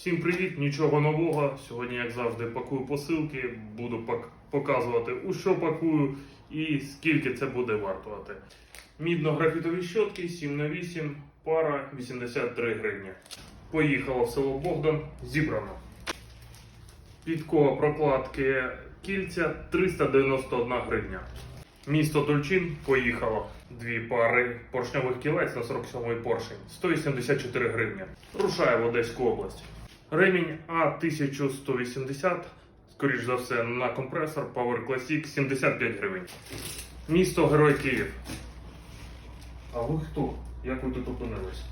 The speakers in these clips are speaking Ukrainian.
Всім привіт, нічого нового. Сьогодні, як завжди, пакую посилки, буду показувати, у що пакую і скільки це буде вартувати. Мідно-графітові щотки 7х8, пара 83 гривні. Поїхало в село Богдан, зібрано. Підкова прокладки кільця 391 гривня. Місто Тульчин поїхало. Дві пари поршньових кілець на 47-й поршень 184 гривні. Рушає в Одеську область. Ремінь А1180, скоріш за все, на компресор Power Classic 75 гривень. Місто Герой Київ. А ви хто? Як ви тут опинились?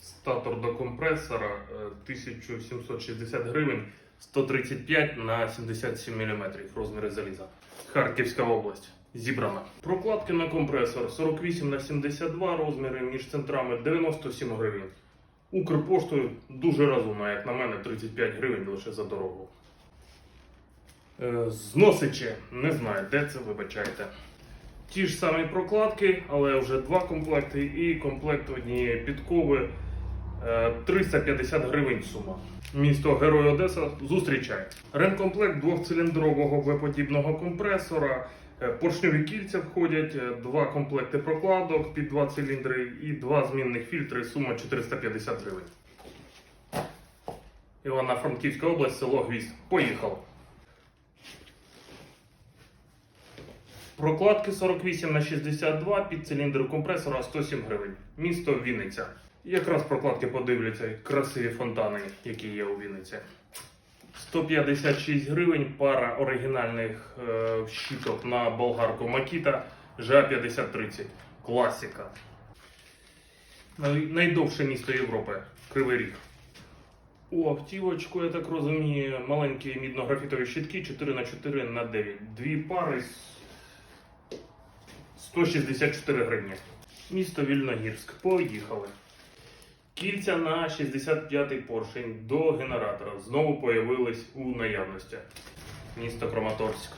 Статор до компресора е, 1760 гривень 135 на 77 мм розміри заліза. Харківська область. Зібрана. Прокладки на компресор 48 на 72 розміри між центрами 97 гривень. Укрпоштою дуже розумно, як на мене, 35 гривень лише за дорогу. Е, Зносичі, не знаю, де це, вибачайте. Ті ж самі прокладки, але вже два комплекти і комплект однієї підкови е, 350 гривень сума. Місто Герой Одеса зустрічає. Ремкомплект двохциліндрового В-подібного компресора. Е, Поршньові кільця входять, е, два комплекти прокладок під два циліндри і два змінних фільтри. Сума 450 гривень. Івано-Франківська область, село Гвізд. Поїхало. Прокладки 48 на 62 під циліндр компресора 107 гривень. Місто Вінниця. Якраз прокладки подивляться красиві фонтани, які є у Вінниці. 156 гривень пара оригінальних е, щиток на болгарку Макіта ЖА-5030. Класика. Найдовше місто Європи. Кривий Ріг. У автівочку, я так розумію, маленькі мідно-графітові щитки 4 на 4 на 9. Дві пари з 164 гривні. Місто Вільногірськ. Поїхали. Кільця на 65-й поршень до генератора знову появились у наявності. Місто Краматорськ.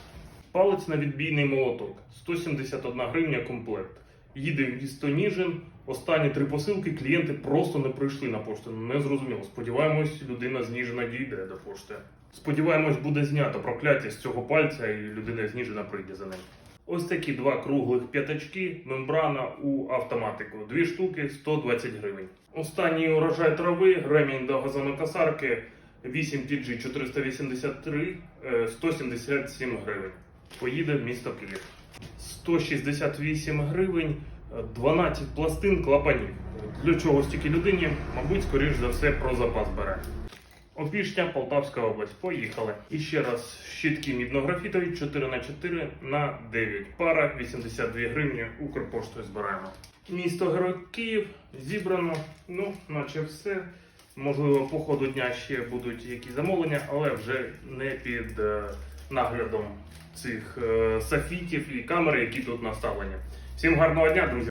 Палець на відбійний молоток. 171 гривня комплект. Їде в місто Ніжин. Останні три посилки клієнти просто не прийшли на пошту. Не зрозуміло. Сподіваємось, людина з Ніжина дійде до пошти. Сподіваємось, буде знято прокляття з цього пальця, і людина з Ніжина прийде за ним. Ось такі два круглих п'ятачки, мембрана у автоматику. Дві штуки 120 гривень. Останній урожай трави, ремінь до газонокосарки 8 TG 483 е, 177 гривень. Поїде в місто Київ. 168 гривень, е, 12 пластин клапанів. Для чого стільки людині, мабуть, скоріш за все про запас бере. Опішня, Полтавська область. Поїхали. І ще раз щитки міднографітові 4 на 4 на 9. Пара 82 гривні. Укрпоштою збираємо. Місто Герой Київ зібрано. Ну, наче все. Можливо, по ходу дня ще будуть якісь замовлення, але вже не під е, наглядом цих е, софітів і камер, які тут наставлені. Всім гарного дня, друзі!